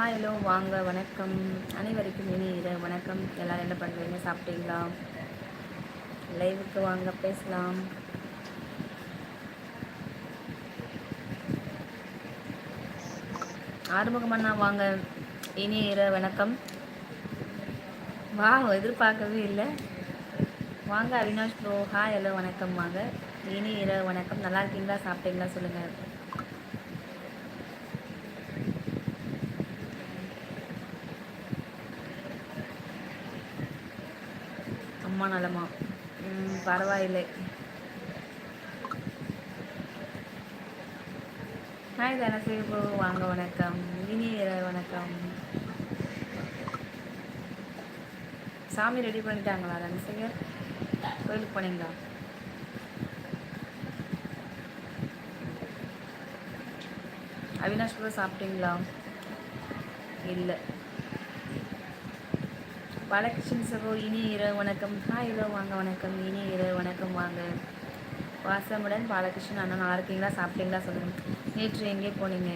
Hi hello வாங்க வணக்கம். அனைவருக்கும் இனி இரு வணக்கம். எல்லோரும் என்ன பண்ணுறீங்க சாப்பிட்டீங்களா? லைவுக்கு வாங்க பேசலாம். ஆறுமுகமண்ணா வாங்க. இனி இரு வணக்கம். வா எதிர்பார்க்கவே இல்லை. வாங்க அவினாஷ் ப்ரோ ஹாய் ஹலோ வணக்கம். வாங்க. இனி இரு வணக்கம். நல்லா இருக்கீங்களா? சாப்பிட்டீங்களா? சொல்லுங்கள் அம்மா நலமா பரவாயில்லை. ஹாய் தனசேபு வாங்க வணக்கம். இனிய வணக்கம். சாமி ரெடி பண்ணிட்டாங்களா தனசேகர் கோயிலுக்கு போனீங்களா? அவினாஷ் கூட சாப்பிட்டீங்களா? இல்லை. பாலகிருஷ்ணன் சகோ இனி இரவு வணக்கம். ஹாய் இரவு வாங்க வணக்கம். இனி இரவு வணக்கம் வாங்க. வாசமுடன் பாலகிருஷ்ணன் அண்ணா நல்லா இருக்கீங்களா சாப்பிட்டீங்களா சொல்லுங்கள் நேற்று எங்கே போனீங்க?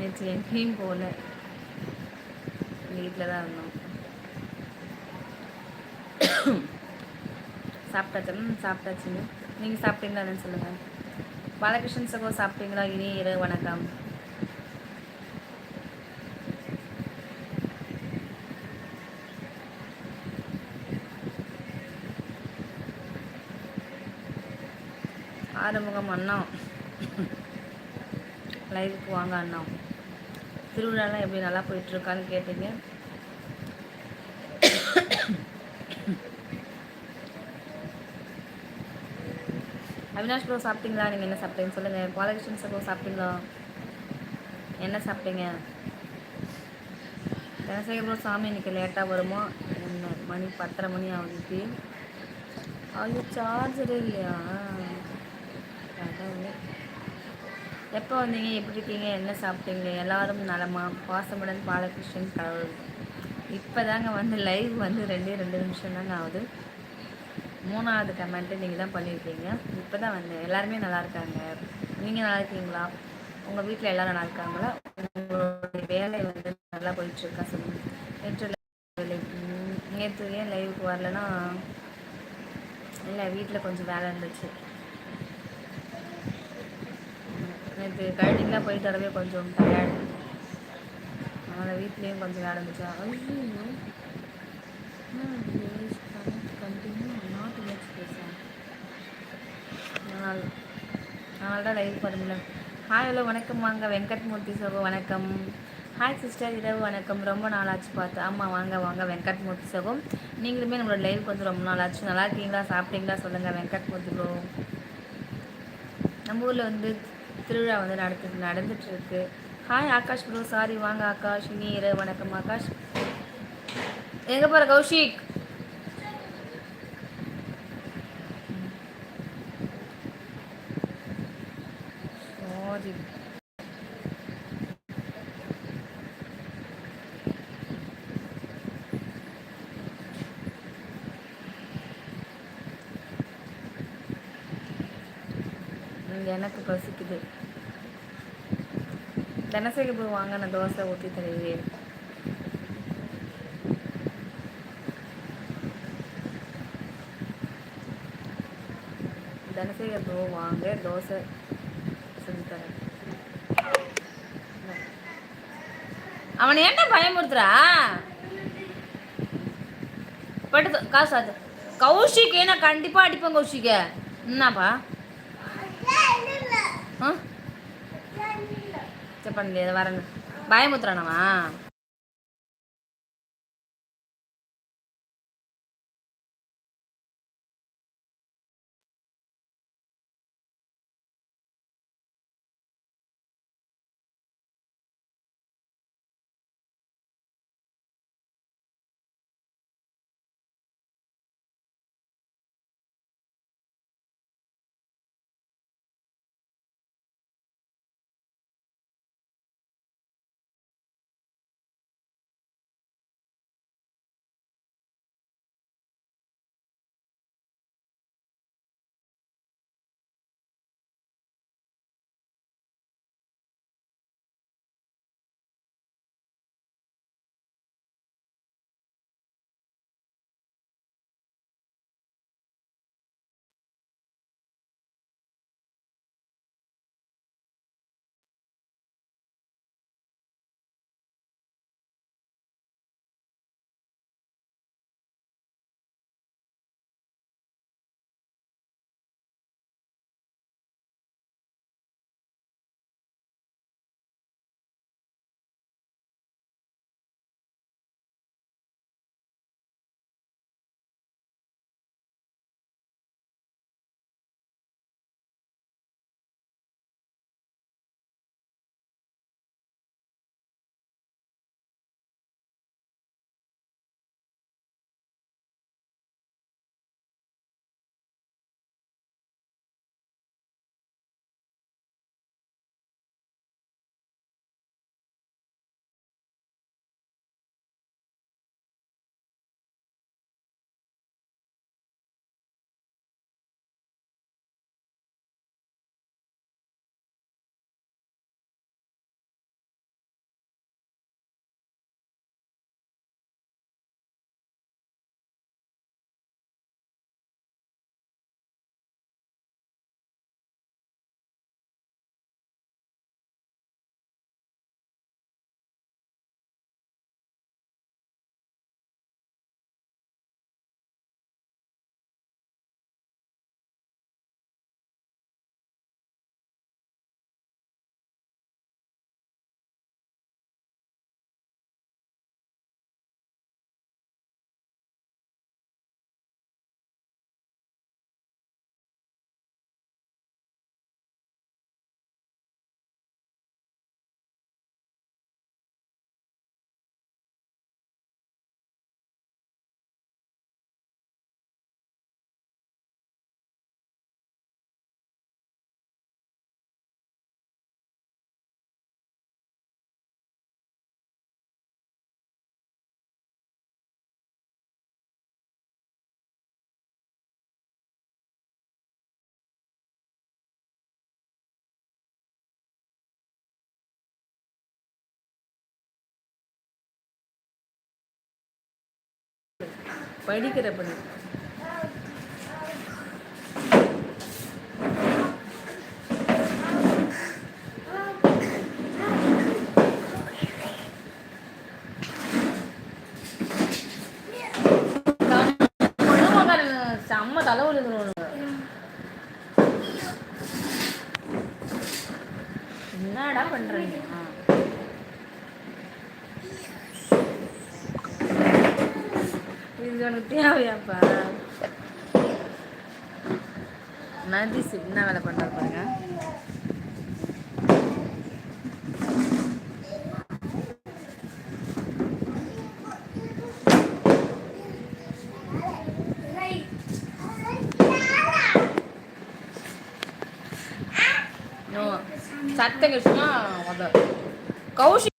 நேற்று எங்கேயும் போகல வீட்டில் தான் இருந்தோம். சாப்பிட்டாச்சு? சாப்பிட்டாச்சுங்க. நீங்கள் சாப்பிட்டீங்களா என்னன்னு சொல்லுங்கள் பாலகிருஷ்ணன் சகோ சாப்பிட்டீங்களா? இனி இரவு வணக்கம். ஆறுமுகம் அண்ணா. லைவுக்கு வாங்க அண்ணா. திருவிழாலாம் எப்படி நல்லா போயிட்டுருக்கான்னு கேட்டீங்க. அவினாஷ் ப்ரோ சாப்பிட்டீங்களா? நீங்கள் என்ன சாப்பிட்டீங்கன்னு சொல்லுங்கள் பாலகிருஷ்ணன் சார் சாப்பிட்டீங்களா? என்ன சாப்பிட்டீங்க? தனசேகர் ப்ரோ சாமி இன்னைக்கு லேட்டாக வருமா? என்ன மணி பத்தரை மணி ஆகுது. அது சார்ஜரே இல்லையா? எப்போ வந்தீங்க எப்படி இருக்கீங்க என்ன சாப்பிட்டீங்க எல்லாரும் நலமா? பாசமுடன் பாலகிருஷ்ணன் கடவுள். இப்போ தாங்க வந்து லைவ் வந்து ரெண்டே ரெண்டு நிமிஷம் தாங்க ஆகுது. மூணாவது கமெண்ட்டு நீங்கள் தான் பண்ணியிருக்கீங்க. இப்போ தான் வந்து எல்லாருமே நல்லா இருக்காங்க. நீங்கள் நல்லா இருக்கீங்களா? உங்கள் வீட்டில் எல்லோரும் நல்லா இருக்காங்களா? உங்களுடைய வேலை வந்து நல்லா போயிட்டுருக்கா சொல்லுங்கள் நேற்று நேற்று ஏன் லைவுக்கு வரலன்னா இல்லை வீட்டில் கொஞ்சம் வேலை இருந்துச்சு. நேற்று கழனிக்கெலாம் போயிட்டு வரவே கொஞ்சம் டயர்டு அதனால் வீட்லேயும் கொஞ்சம் வேலை ஐயோ கண்டினியூ நாட் அதனால் அதனால தான் லைவ் பண்ணுங்கள ஹாய் ஹலோ வணக்கம். வாங்க வெங்கட்மூர்த்தி சகோ வணக்கம். ஹாய் சிஸ்டர் இரவு வணக்கம். ரொம்ப நாளாச்சு பார்த்து. ஆமாம் வாங்க வாங்க வெங்கட்மூர்த்தி சகோ நீங்களுமே நம்மளோட லைவ் கொஞ்சம் ரொம்ப நாளாச்சு. நல்லா இருக்கீங்களா? சாப்பிட்டீங்களா? சொல்லுங்கள் வெங்கட்மூர்த்தி ப்ரோ நம்ம ஊரில் வந்து திருவிழா வந்து நடத்து நடந்துட்டுருக்கு. ஹாய் ஆகாஷ் ப்ரோ சாரி வாங்க ஆகாஷ். நீர் வணக்கம் ஆகாஷ். எங்கே போகிற கௌஷிக்? சாரி எனக்கு இப்போ தினசரி போய் வாங்கின தோசை ஊற்றி தருவேன் தினசரி ப்ரோ வாங்க தோசை செஞ்சு தரேன். அவனை என்ன பயமுறுத்துறா? பட்டு காசு அது கௌஷிக் நான் கண்டிப்பாக அடிப்பேன் கௌஷிக்க. என்னப்பா ஆ பண்ணலையே வரேன் பயமுத்துறானவா படிக்கிற படி செம்ம தலைவலி என்னடா பண்றீங்க இது உனக்கு தேவையாப்பா? நதி என்ன வேலை பண்ணுறாரு பாருங்க. சத்தம் கிருஷ்ணா கௌஷி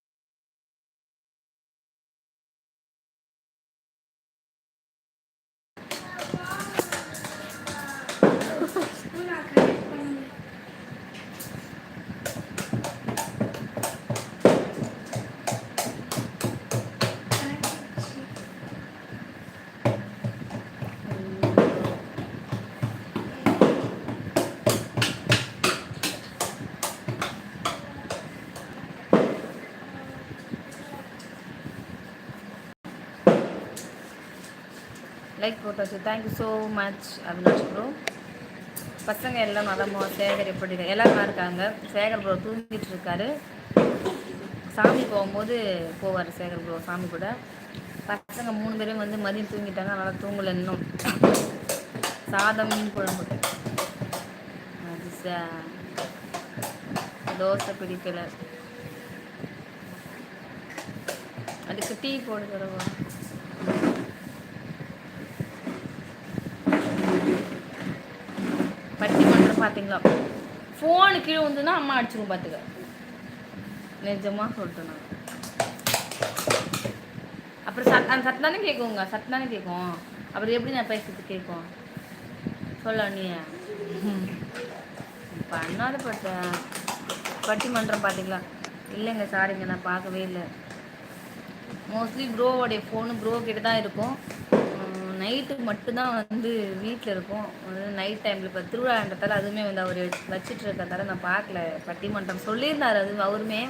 போட்டாச்சு. Thank you so much Avinash bro பசங்க எல்லாம் நலமோ சேகர் எப்படி எல்லாம் இருக்காங்க? சேகர் ப்ரோ தூங்கிட்டு இருக்காரு. சாமி போகும்போது போவார் சேகர் ப்ரோ சாமி கூட. பசங்க மூணு பேரும் வந்து மதியம் தூங்கிட்டாங்க அதனால் தூங்கலை இன்னும். சாதம் மீன் குழம்பு. அது தோசை பிடிக்கல. அதுக்கு டீ போடுறவா பார்த்தீங்களா ஃபோனு கீழே வந்துன்னா அம்மா அடிச்சிருவோம் பார்த்துக்க நிஜமாக சொல்லிட்டு நான். அப்புறம் சத் அந்த சத்து தானே கேட்குங்க சத்து தானே கேட்கும் அப்புறம் எப்படி நான் பேசுறது கேட்கும் சொல்ல நீ பண்ணாத பட்ட பட்டிமன்றம் பார்த்தீங்களா இல்லைங்க சாரிங்க நான் பார்க்கவே இல்லை. மோஸ்ட்லி ப்ரோவோடைய ஃபோனு ப்ரோ கிட்ட தான் இருக்கும். நைட்டுக்கு மட்டும்தான் வந்து வீட்டில் இருக்கும் நைட் டைமில் இப்போ திருவிழான்றதால அதுவுமே வந்து அவர் வச்சுட்டு இருக்கிறதால நான் பார்க்கல பட்டிமன்றம் சொல்லியிருந்தார் அது அவருமே.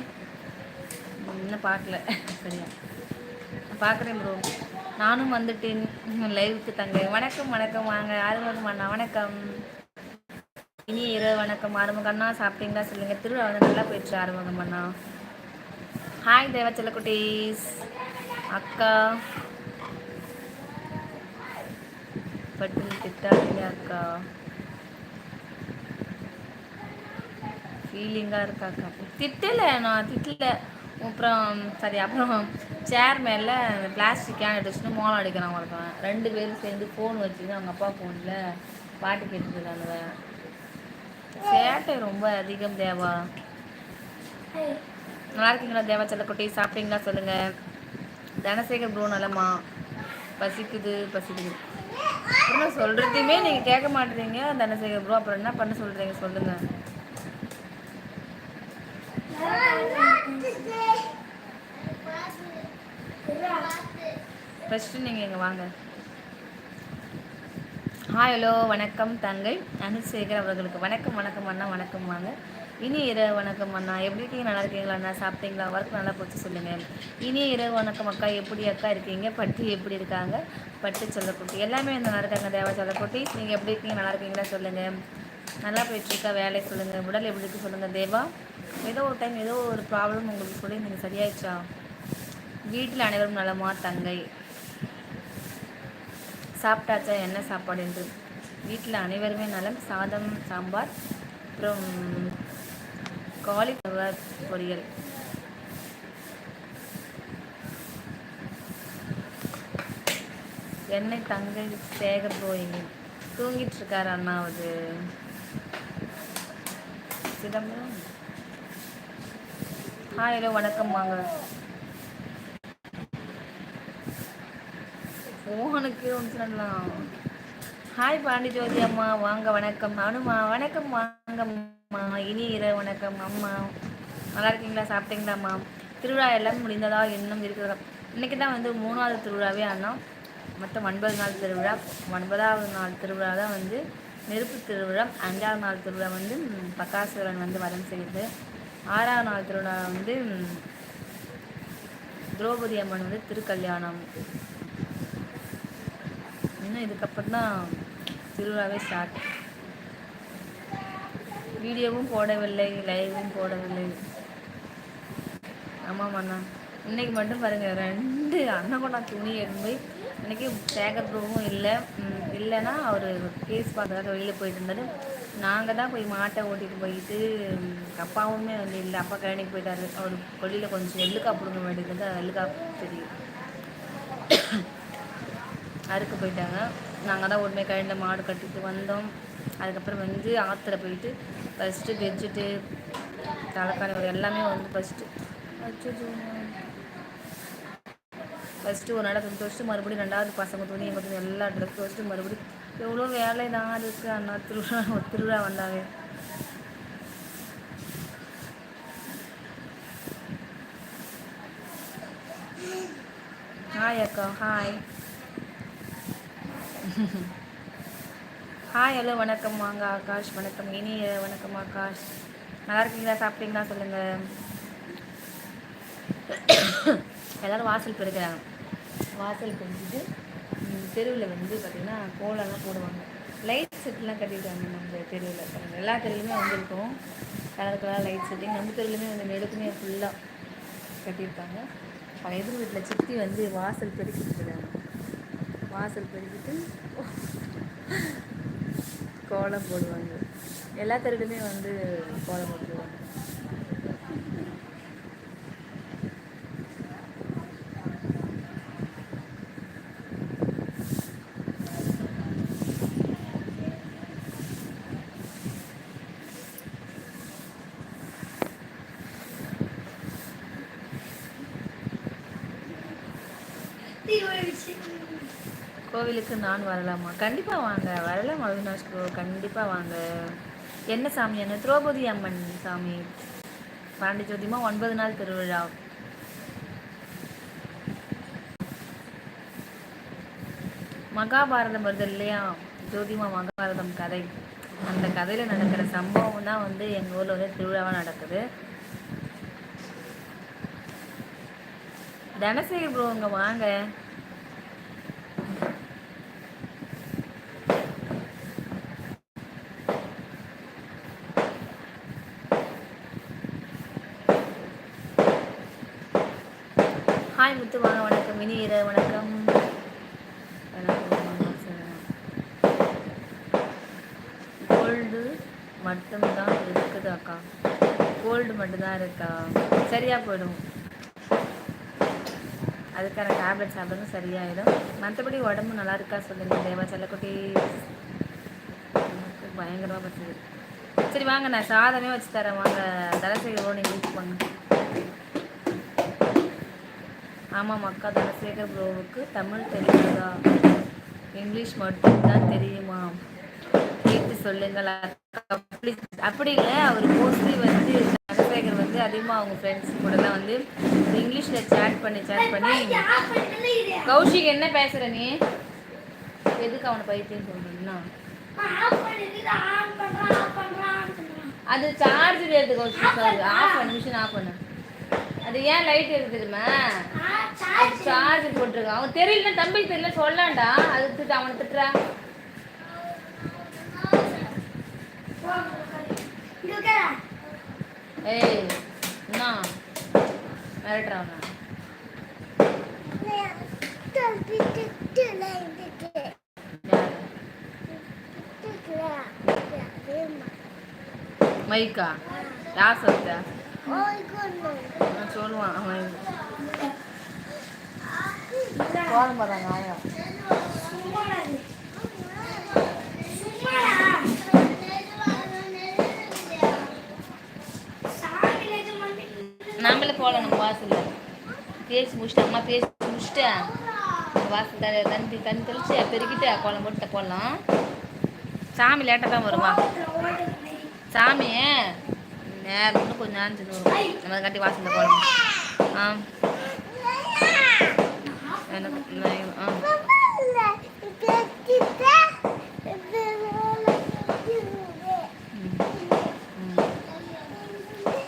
இன்னும் பார்க்கல சரியா? பார்க்குறேன் ப்ரோ நானும் வந்துட்டேன். லைவுக்கு தங்க. வணக்கம் வணக்கம். வாங்க. ஆறுமுகம் அண்ணா வணக்கம். இனி இரவு வணக்கம். ஆறுமுகம் அண்ணா சாப்பிட்டீங்களா? சொல்லுங்கள் திருவிழா வந்து நல்லா போயிடுச்சு ஆறுமுகம் அண்ணா. ஹாய் தேவச்சல குட்டீஸ் அக்கா. பட்டு திட்டாதீங்க அக்கா. ஃபீலிங்காக இருக்கா அக்கா? திட்டலை நான் திட்டல. அப்புறம் சரி அப்புறம் சேர் மேலே பிளாஸ்டிக் கேன் அடிச்சுட்டு மோளம் அடிக்கிறான் ஒருத்தன் ரெண்டு பேரும் சேர்ந்து ஃபோன் வச்சுக்கிட்டு அவங்க அப்பா ஃபோனில் பாட்டு கேட்டுருக்கானுவ சேட்டை ரொம்ப அதிகம் தேவா. நல்லா இருக்கீங்களா தேவா? செல்லக்குட்டி சாப்பிட்டீங்களா? சொல்லுங்கள் தனசேகர் ப்ரோ நலமா? பசிக்குது பசிக்குது. அப்புறம் சொல்கிறதையுமே நீங்கள் கேட்க மாட்டேறீங்க. தனசேகர் ப்ரோ அப்புறம் என்ன பண்ண சொல்கிறீங்க சொல்லுங்கள் ஃபஸ்ட்டு நீங்கள் இங்கே வாங்க. ஹாய் ஹலோ வணக்கம் தங்கை. அனுசேகர் அவர்களுக்கு வணக்கம் வணக்கம் அண்ணா வணக்கம் வாங்க. இனி இரவு வணக்கம் அண்ணா. எப்படி இருக்கீங்க? நல்லா இருக்கீங்களா அண்ணா? சாப்பிட்டீங்களா? ஒர்க் நல்லா போச்சு சொல்லுங்கள் இனி இரவு வணக்கம் அக்கா. எப்படி அக்கா இருக்கீங்க? பட்டு எப்படி இருக்காங்க? பட்டு சொல்லக்குட்டி எல்லாமே நல்லா இருக்காங்க தேவா சொல்லக்குட்டி நீங்கள் எப்படி இருக்கீங்க? நல்லா இருக்கீங்களா சொல்லுங்கள் நல்லா போயிட்டுருக்கா வேலையை சொல்லுங்கள் உடல் எப்படி இருக்கு சொல்லுங்கள் தேவா. ஏதோ ஒரு டைம் ஏதோ ஒரு ப்ராப்ளம் உங்களுக்கு சொல்லி நீங்கள் சரியாயிடுச்சா? வீட்டில் அனைவரும் நலமா தங்கை சாப்பிட்டாச்சா? என்ன சாப்பாடு என்று? வீட்டில் அனைவருமே நலம் சாதம் சாம்பார் அப்புறம் காலிஃப்ளவர் பொரியல். என்னை தங்கை சேகர் போயிங்க தூங்கிட்டு இருக்காரு அண்ணாவது. சிதம்பரம். ஹாய் ஹலோ வணக்கம் வாங்க. மோகனுக்கு ஒன்று ஹாய் பாண்டி ஜோதி அம்மா. வாங்க வணக்கம். அனுமா வணக்கம் வாங்கம்மா அம்மா இனி இர வணக்கம் அம்மா. நல்லா இருக்கீங்களா சாப்பிட்டீங்களாம்மா திருவிழா எல்லாம் முடிந்ததா இன்னும் இருக்கிறதா? இன்றைக்கி தான் வந்து மூணாவது திருவிழாவே ஆனால் மொத்தம் ஒன்பது நாள் திருவிழா. ஒன்பதாவது நாள் திருவிழா தான் வந்து நெருப்பு திருவிழா. அஞ்சாவது நாள் திருவிழா வந்து பக்காசுரன் வந்து வரம் செய்யுது ஆறாவது நாள் திருவிழா வந்து திரௌபதி அம்மன் வந்து திருக்கல்யாணம். இன்னும் இதுக்கப்புறம் தான் திருவிழாவே ஸ்டார்ட் வீடியோவும் போடவில்லை லைவும் போடவில்லை. ஆமாம் அண்ணா. இன்றைக்கி மட்டும் பாருங்கள் ரெண்டு அண்ணன் துணி எடுத்து போய் இன்றைக்கி சேகர் ப்ரூவும் இல்லை. இல்லைன்னா அவர் கேஸ் பார்க்கறதுக்காக வெளியில் போயிட்டு இருந்தார். நாங்கள் தான் போய் மாட்டை ஓட்டிகிட்டு போயிட்டு அப்பாவுமே வந்து இல்லை. அப்பா கழனிக்கு போயிட்டாரு. அவர் கொல்லியில் கொஞ்சம் எள்ளுக்காய் பிடுங்க வேண்டியது எள்ளுக்காய் தெரியும். அறுக்க போயிட்டாங்க. நாங்கள் தான் உடனே கழனியில் மாடு கட்டிட்டு வந்தோம். அதுக்கப்புறம் வந்து ஆற்றுல போயிட்டு ஃபஸ்ட்டு பெட்ஷீட்டு தலைக்காணி எல்லாமே வந்து ஃபஸ்ட்டு ஃபஸ்ட்டு ஒரு நடை துணி வச்சுட்டு மறுபடியும் ரெண்டாவது பசங்க துணி எங்கள் துணி எல்லா ட்ரெஸ் வச்சுட்டு மறுபடியும். எவ்வளோ வேலை தான் இருக்குது அண்ணா திருவிழா திருவிழா வந்தாவே. ஹாய் அக்கா ஹாய் ஹாய் ஹலோ வணக்கம். வாங்க ஆகாஷ். வணக்கம். இனிய வணக்கம் ஆகாஷ். நல்லா இருக்கீங்களா? சாப்பிட்டீங்களா? சொல்லுங்கள் எல்லோரும் வாசல் பெருக்கிறாங்க வாசல் பெருக்கிட்டு தெருவில் வந்து பார்த்திங்கன்னா கோலம்லாம் போடுவாங்க. லைட் செட்லாம் கட்டியிருக்காங்க நம்ம தெருவில். எல்லா தெருவிலுமே வந்திருக்கோம். கலர் கலர் லைட் செட்டிங் நம்ம தெருவுலையுமே வந்து நெடுக்குமே ஃபுல்லாக கட்டியிருக்காங்க. எதிர் வீட்டில் சித்தி வந்து வாசல் பெருக்கிட்டு இருக்காங்க. வாசல் பெருக்கிட்டு கோலம் போடுவாங்க. எல்லா தெருவுலையுமே வந்து கோலம் போட்டுருவாங்க. கோவிலுக்கு நான் வரலாமா? கண்டிப்பாக வாங்க. வரலாம் அவினாஷ் கண்டிப்பாக வாங்க. என்ன சாமி? என்ன? திரௌபதி அம்மன் சாமி. பாண்டி ஜோதிமா ஒன்பது நாள் திருவிழா. மகாபாரதம் வருது இல்லையா? ஜோதிமா மகாபாரதம் கதை. அந்த கதையில் நடக்கிற சம்பவம் தான் வந்து எங்கள் ஊரில் வந்து திருவிழாவாக நடக்குது. தனசேகர் ப்ரோ இங்கே வாங்க ஹாய் முத்து வாங்க வணக்கம் மினி இர வணக்கம் கோல்டு மட்டும்தான் இருக்குது அக்கா கோல்டு மட்டும்தான் இருக்கா? சரியாக போயிடும். அதுக்கான டேப்லெட் சாப்பிடுங்க சரியாயிடும். மற்றபடி உடம்பு நல்லா இருக்கா சொல்லுங்கள் தேவா செல்லக்குட்டி. பயங்கரமாக பசுது சரி வாங்க நான் சாதமே வச்சு தரேன். வாங்க தலசேகர் நீங்கள் யூஸ் பண்ணுங்க ஆமாம் அக்கா தனசேகர் ப்ரோவுக்கு தமிழ் தெரியாதா? இங்கிலீஷ் மட்டும்தான் தெரியுமா? கேட்டு சொல்லுங்கள் அப்படி அப்படி இல்லை அவர் மோஸ்ட்லி வந்து தனசேகர் வந்து அதிகமாக அவங்க ஃப்ரெண்ட்ஸ் கூடலாம் வந்து இங்கிலீஷில் சேட் பண்ணி சேட் பண்ணி கௌஷிக் என்ன பேசுகிற நீ எதுக்கு அவனை பைத்தியம் சொல்கிறீங்கன்னா அது சார்ஜ் ஏற்று கௌஷிக் ஆஃப் பண்ணு மிஷின் ஆஃப் பண்ணு அது ஏன் லைட் இருக்குதுமா சார்ஜ் போட்டிருக்கான் அவன் தெரியல தம்பிக்கு தெரியல சொல்லாண்டா அது திட்டு அவனை திட்டுறா ஏய் என்ன மிரட்டுறான். மைக்கா? யார் சொல்லிட்டா சொல்லுவான் அவன் கோலம் போடுறாங்க ஆயா. நம்மளே போகலாம் நம்ம வாசலில். பேசி முடிச்சுட்டு அம்மா பேசி முடிச்சுட்டு வாசல் தண்ணி தண்ணி தண்ணி தெளிச்சு பெருக்கிட்டு கோலம் போட்டு போடலாம். சாமி லேட்டாக தான் வருமா? சாமி நேரம் இன்னும் கொஞ்சம் நேரம் வரும் நம்ம கட்டி வாசலில் போடணும். ஆ.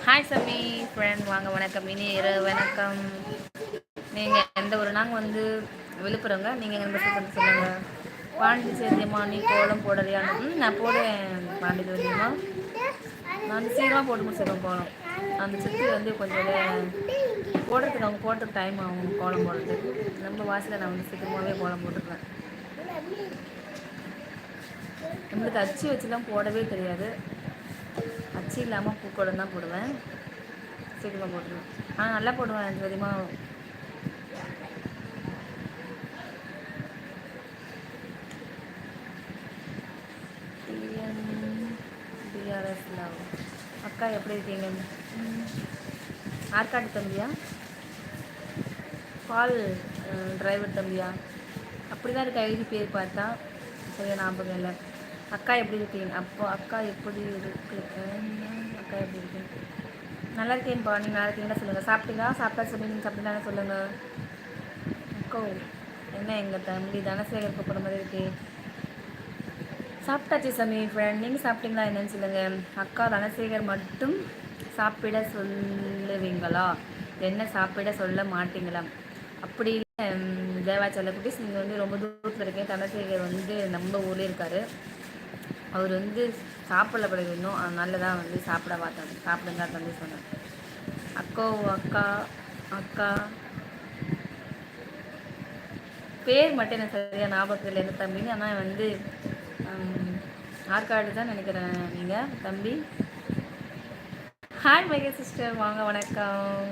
ஹாய் சம்மி ஃப்ரெண்ட் வாங்க. வணக்கம். இனி இரவு. வணக்கம். நீங்கள் எந்த ஒரு நாங்கள் வந்து விழுப்புரங்க நீங்கள் எங்கள் பற்றி சொல்லுங்கள் பாண்டிச்சேரியம்மா நீ கோலம் போடலையான்னு நான் போடுவேன். பாண்டிச்சேரியம்மா நான் சீக்கிரமாக போட்டு முடிச்சிருக்கோம் கோலம். அந்த சுற்றி வந்து கொஞ்சம் போடுறதுக்கு அவங்க போடுறதுக்கு டைம் ஆகும் கோலம் போடுறதுக்கு. நம்ம வாசலில் நான் வந்து சீக்கிரமாகவே கோலம் போட்டுருவேன். நம்மளுக்கு அச்சு வச்சுலாம் போடவே தெரியாது. அச்சு இல்லாமல் பூக்கோலம் தான் போடுவேன். சீக்கிரமாக போட்டுருவேன். ஆ நல்லா போடுவேன் அஞ்சு அதிகமாக டிஆர்எஸ் லவ். அக்கா எப்படி இருக்கீங்க? ம். ஆற்காடு தம்பியா? பால் டிரைவர் தம்பியா? அப்படி தான் இருக்க ஐடி பேர் பார்த்தா சரியா ஞாபகம் இல்லை. அக்கா எப்படி இருக்கீங்க? அப்போ அக்கா எப்படி இருக்கு? அக்கா எப்படி இருக்கு? நல்லா இருக்கேன்ப்பா நீங்கள் நல்லா இருக்கீங்கன்னா சொல்லுங்கள் சாப்பிட்டீங்களா? சாப்பிட்டா சொல்லி நீங்கள் சொல்லுங்கள் அக்கோ என்ன எங்கள் தம்பி தனசேகர் கூப்பிட்ற மாதிரி இருக்கே? சாப்பிட்டாச்சு சமி ஃப்ரெண்ட் நீங்கள் சாப்பிட்டீங்களா என்னன்னு சொல்லுங்கள் அக்கா தனசேகர் மட்டும் சாப்பிட சொல்லுவீங்களா? என்ன சாப்பிட சொல்ல மாட்டீங்களா? அப்படி இல்லை. தேவாச்சல குட்டீஸ் நீங்கள் வந்து ரொம்ப தூரத்தில் இருக்கேன் தனசேகர் வந்து நம்ம ஊர்லேயே இருக்காரு. அவர் வந்து சாப்பிடல பிறகு இன்னும் நல்லதாக வந்து சாப்பிட பார்த்தாரு சாப்பிடுங்க தம்பி சொன்னார். அக்கோ அக்கா அக்கா. பேர் மட்டும் எனக்கு சரியாக ஞாபகத்தில் இல்லை. தம்பிங்க ஆனால் வந்து ஆற்காடு தான் நினைக்கிறேன் நீங்கள் தம்பி. ஹாய் மைகே சிஸ்டர் வாங்க வணக்கம்.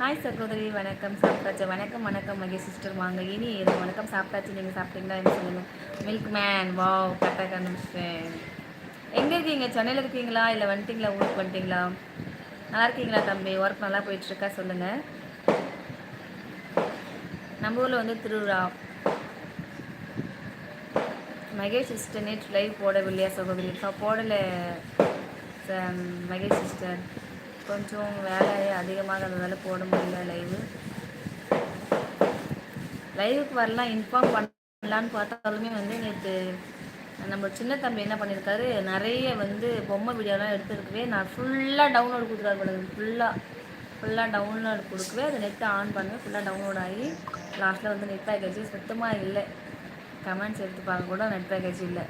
ஹாய் சகோதரி. வணக்கம். சாப்பிட்டாச்சு? வணக்கம் வணக்கம் மகே சிஸ்டர் வாங்க. இனி இது வணக்கம். சாப்பிட்டாச்சு. நீங்கள் சாப்பிட்டீங்களா? என்ன சொல்லுங்கள் மில்க் மேன் வாவ் கரெக்டாக கண்டுபிடிச்சேன் எங்கே இருக்கீங்க? சென்னையில் இருக்கீங்களா? இல்லை வந்துட்டீங்களா? ஊருக்கு வந்துட்டீங்களா? நல்லா இருக்கீங்களா தம்பி? ஒர்க் நல்லா போயிட்டுருக்கா? சொல்லுங்கள் நம்ம ஊரில் வந்து திருவிழா. மகேஷ் சிஸ்டர் நேற்று லைவ் போடவில்லையா சகோதரி? இப்போ போடலை ச- மகேஷ் சிஸ்டர் கொஞ்சம் வேலை அதிகமாக இருந்ததால் போட முடியல லைவு லைவுக்கு வரலாம் இன்ஃபார்ம் பண்ணலான்னு பார்த்தாலுமே வந்து நேற்று நம்ம சின்ன தம்பி என்ன பண்ணியிருக்காரு நிறைய வந்து பொம்மை வீடியோலாம் எடுத்துருக்கவே நான் ஃபுல்லாக டவுன்லோட் கொடுத்துருக்காரு போல ஃபுல்லாக ஃபுல்லாக டவுன்லோட் கொடுக்கவே அதை நெட்டை ஆன் பண்ணுவேன் ஃபுல்லாக டவுன்லோட் ஆகி லாஸ்ட்டில் வந்து நெட் பேக்கேஜ் சுத்தமாக இல்லை. கமெண்ட்ஸ் எடுத்து பார்க்க கூட நெட் பேக்கேஜ் இல்லை.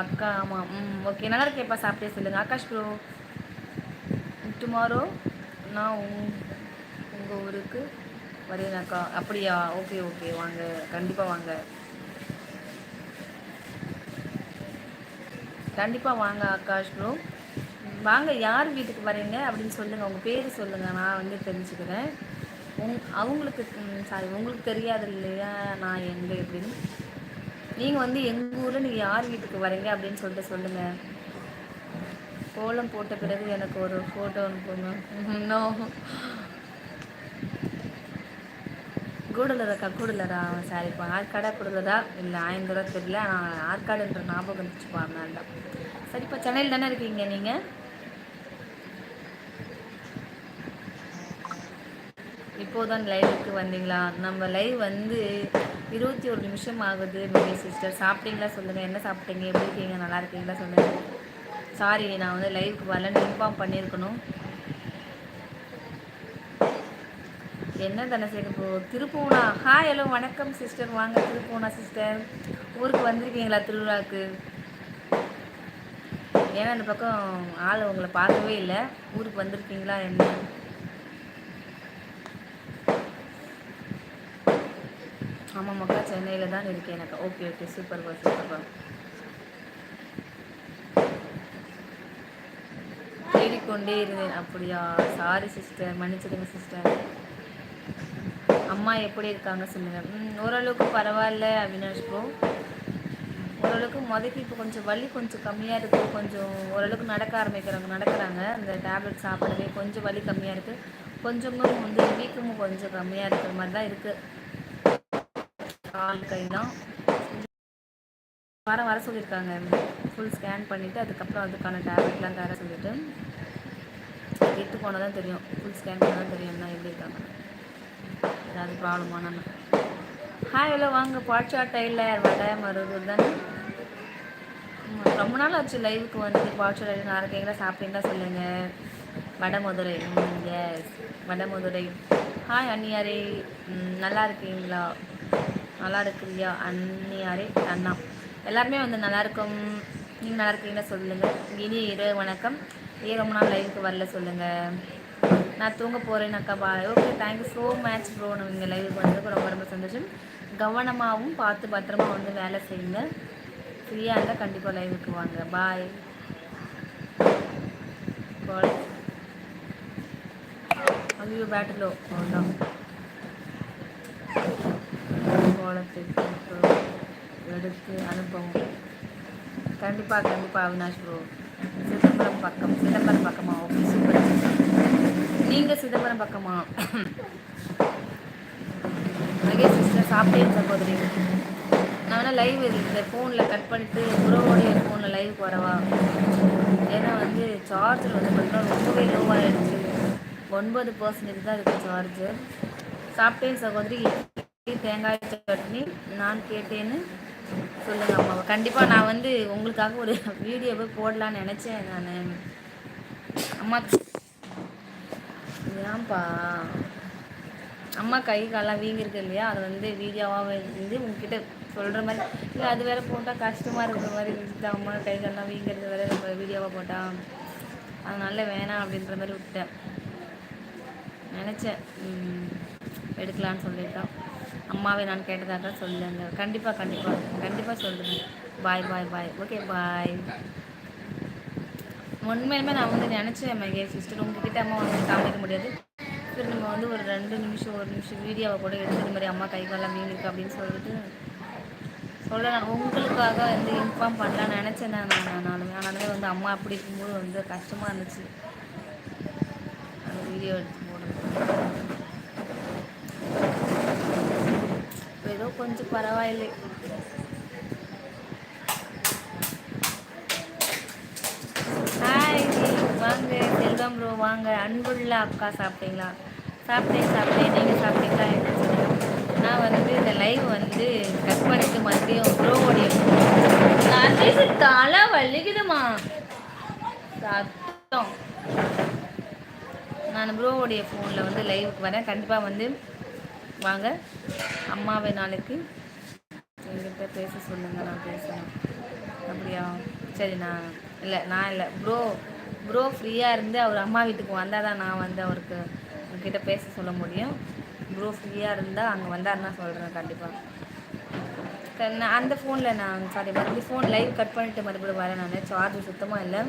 அக்கா ஆமாம் ம் ஓகே நல்லா இருக்கேப்பா சாப்பிட்டே சொல்லுங்கள் ஆகாஷ் ப்ரோ டுமாரோ நான் உங் உங்கள் ஊருக்கு வரேனாக்கா அப்படியா? ஓகே ஓகே வாங்க. கண்டிப்பாக வாங்க. கண்டிப்பாக வாங்க ஆகாஷ் ப்ரோ வாங்க யார் வீட்டுக்கு வரீங்க? அப்படின்னு சொல்லுங்கள் உங்கள் பேர் சொல்லுங்கள் நான் வந்து தெரிஞ்சுக்கிறேன். உங் அவங்களுக்கு சாரி உங்களுக்கு தெரியாது இல்லையா? நான் எங்கே எப்படின்னு நீங்கள் வந்து எங்கள் ஊரில் நீங்கள் யார் வீட்டுக்கு வரீங்க அப்படின்னு சொல்லிட்டு சொல்லுங்கள் கோலம் போட்ட பிறகு எனக்கு ஒரு ஃபோட்டோ அனுப்புங்க. இன்னும் கூடலரக்கா கூடலரா சாரிப்பா ஆற்காடா கூடலரா இல்லை ஆயந்தரா தெரியல. ஆனால் ஆற்காடுன்ற ஞாபகம் இருந்துச்சுப்பா அதனால தான். சரிப்பா சென்னையில் தானே இருக்கீங்க நீங்கள் இப்போதான் லைவுக்கு வந்தீங்களா? நம்ம லைவ் வந்து இருபத்தி ஒரு நிமிஷம் ஆகுது மேபி சிஸ்டர். சாப்பிட்டீங்களா சொல்லுங்கள் என்ன சாப்பிட்டீங்க? எப்படி இருக்கீங்க? நல்லா இருக்கீங்களா சொல்லுங்கள் சாரி நான் வந்து லைவுக்கு வரலன்னு இன்ஃபார்ம் பண்ணியிருக்கணும். என்ன தனசேகர் போ திருப்பூனா? ஹாய் ஹலோ வணக்கம் சிஸ்டர் வாங்க திருப்பூனா சிஸ்டர் ஊருக்கு வந்திருக்கீங்களா திருவிழாவுக்கு ஏன்னா இந்த பக்கம் ஆள் உங்களை பார்க்கவே இல்லை. ஊருக்கு வந்திருக்கீங்களா என்ன? ஆமாம் மக்கா சென்னையில் தான் இருக்கேன் எனக்கு. ஓகே ஓகே சூப்பர் பா சூப்பர் பா தேடிக்கொண்டே இருந்தேன். அப்படியா? சாரி சிஸ்டர் மன்னிச்சிடுங்க சிஸ்டர் அம்மா எப்படி இருக்காங்க சொல்லுங்க. ம், ஓரளவுக்கு பரவாயில்ல அவினாஷ் ப்ரோ ஓரளவுக்கு முதக்கி இப்போ கொஞ்சம் வலி கொஞ்சம் கம்மியாக இருக்குது கொஞ்சம் ஓரளவுக்கு நடக்க ஆரம்பிக்கிறாங்க நடக்கிறாங்க. அந்த டேப்லெட் சாப்பிடவே கொஞ்சம் வலி கம்மியாக இருக்குது கொஞ்சமும் வந்து வீக்கமும் கொஞ்சம் கம்மியாக இருக்கிற மாதிரி தான் இருக்குது கால் கைலாம் வாரம் வர சொல்லியிருக்காங்க. ஃபுல் ஸ்கேன் பண்ணிவிட்டு அதுக்கப்புறம் அதுக்கான டேப்லெட்லாம் தர சொல்லிட்டு. எட்டு போனால் தான் தெரியும். ஃபுல் ஸ்கேன் பண்ணால் தான் தெரியும் என்ன எப்படி இருக்காங்க ஏதாவது ப்ராப்ளமான ஹாய் ஹலோ வாங்க. பாட்ஷா டெய்லர் வடை மருதூர் தானே? ரொம்ப நாள் ஆச்சு லைவுக்கு வந்து. வாட்ஸ்அப் நல்லா இருக்கீங்களா சாப்பிட்டீங்களா சொல்லுங்கள் வடமதுரை எஸ் வடமதுரை ஹாய் அன்னியாரே. நல்லா இருக்கீங்களா? நல்லா இருக்கிறியா அன்னியாரே அண்ணா. எல்லாருமே வந்து நல்லா இருக்கும் நீங்கள் நல்லா இருக்கீங்களா சொல்லுங்கள் இனி இரு வணக்கம். ஏ ரொம்ப நாள் லைவுக்கு வரல சொல்லுங்கள் நான் தூங்க போகிறேன் அக்கா. Bye okay thank you so much bro நீங்கள் லைவுக்கு வந்ததுக்கு ரொம்ப ரொம்ப சந்தோஷம். கவனமாகவும் பார்த்து பத்திரமா வந்து வேலை செய்யுங்க. ஃப்ரீயாக இருந்தால் கண்டிப்பாக லைவுக்கு வாங்க. பாய் ஐயோ பேட்டரிலோ அவ்வளோதான் கோலத்தை எடுத்து அனுப்பவும். கண்டிப்பாக கண்டிப்பாக அவினாஷ் ப்ரோ சிதம்பரம் பக்கம் சிதம்பரம் பக்கமா ஓகே சூப்பர் நீங்கள் சிதம்பரம் பக்கமா? மகேஷ் சிஸ்டர் சாப்பிட்டேன் சகோதரி நான் வேணால் லைவ் இந்த ஃபோனில் கட் பண்ணிவிட்டு ப்ரோவோடைய ஃபோனில் லைவ் வரவா? ஏன்னா வந்து சார்ஜர் வந்து பார்த்தீங்கன்னா ரொம்பவே லோவாக ஆகிடுச்சு ஒன்பது பர்சன்டேஜ் தான் இருக்குது சார்ஜர் சாப்பிட்டேன் சகோதரி. தேங்காய் சட்னி நான் கேட்டேன்னு சொல்லுங்கள் அம்மாவை கண்டிப்பாக நான் வந்து உங்களுக்காக ஒரு வீடியோவை போடலான்னு நினச்சேன் நான். அம்மா ஏன்பா அம்மா கை காலெலாம் வீங்கிருக்கு இல்லையா? அது வந்து வீடியோவாக இருந்து உங்ககிட்ட சொல்கிற மாதிரி. இல்லை அது வேறு போட்டால் கஷ்டமாக இருக்கிற மாதிரி இருந்துச்சு அம்மா. கை காலெலாம் வீங்கிறது வேறு நம்ம வீடியோவாக போட்டால் அதனால வேணாம் அப்படின்ற மாதிரி விட்டேன் நினச்சேன். எடுக்கலான்னு சொல்லிட்டான் அம்மாவை நான் கேட்டதாக சொல்லுங்க கண்டிப்பாக கண்டிப்பாக கண்டிப்பாக சொல்லுங்கள் பாய் பாய் பாய் ஓகே பாய் உண்மையிலுமே நான் வந்து நினச்சேன் மகேஷ். சிஸ்டர் உங்ககிட்ட அம்மா வந்து காமிக்க முடியாது. சரி நம்ம வந்து ஒரு ரெண்டு நிமிஷம் ஒரு நிமிஷம் வீடியோவை கூட எடுத்து இந்த மாதிரி அம்மா கை காலம் அப்படின்னு சொல்லிட்டு சொல்ல நான் உங்களுக்காக வந்து இன்ஃபார்ம் பண்ணலாம் நினச்சேன் நான் நானுமே ஆனாலுமே வந்து அம்மா அப்படி இருக்கும்போது வந்து கஷ்டமாக இருந்துச்சு. அந்த வீடியோ எடுத்து போடுறது. ஏதோ கொஞ்சம் பரவாயில்லை. வாங்க செல்வம் ப்ரோ வாங்க. அன்புள்ள அக்கா சாப்பிட்டீங்களா? சாப்பிட்டேன் சாப்பிட்டேன். நீங்கள் சாப்பிட்டீங்களா என்ன சொல்லுங்கள் நான் வந்து இந்த லைவ் வந்து கட் பண்ணிட்டு மறுபடியும் ப்ரோவோடைய நான் தலை வலிக்குதுமா. சத்தம். நான் ப்ரோவோடைய ஃபோனில் வந்து லைவுக்கு வரேன். கண்டிப்பாக வந்து வாங்க. அம்மாவை நாளைக்கு எங்கிட்ட பேச சொல்லுங்கள் நான் பேசணும். அப்படியா? சரி நான் இல்லை நான் இல்லை. ப்ரோ ப்ரோ ஃப்ரீயாக இருந்து அவர் அம்மா வீட்டுக்கு வந்தால் தான் நான் வந்து அவருக்கு உங்ககிட்ட பேச சொல்ல முடியும். ப்ரோ ஃப்ரீயாக இருந்தால் அங்கே வந்தார் சொல்கிறேன் கண்டிப்பாக நான் அந்த ஃபோனில் நான் சாரி மறுபடியும் ஃபோன் லைவ் கட் பண்ணிவிட்டு மறுபடியும் வரேன் நான். சார்ஜ் சுத்தமாக இல்லை.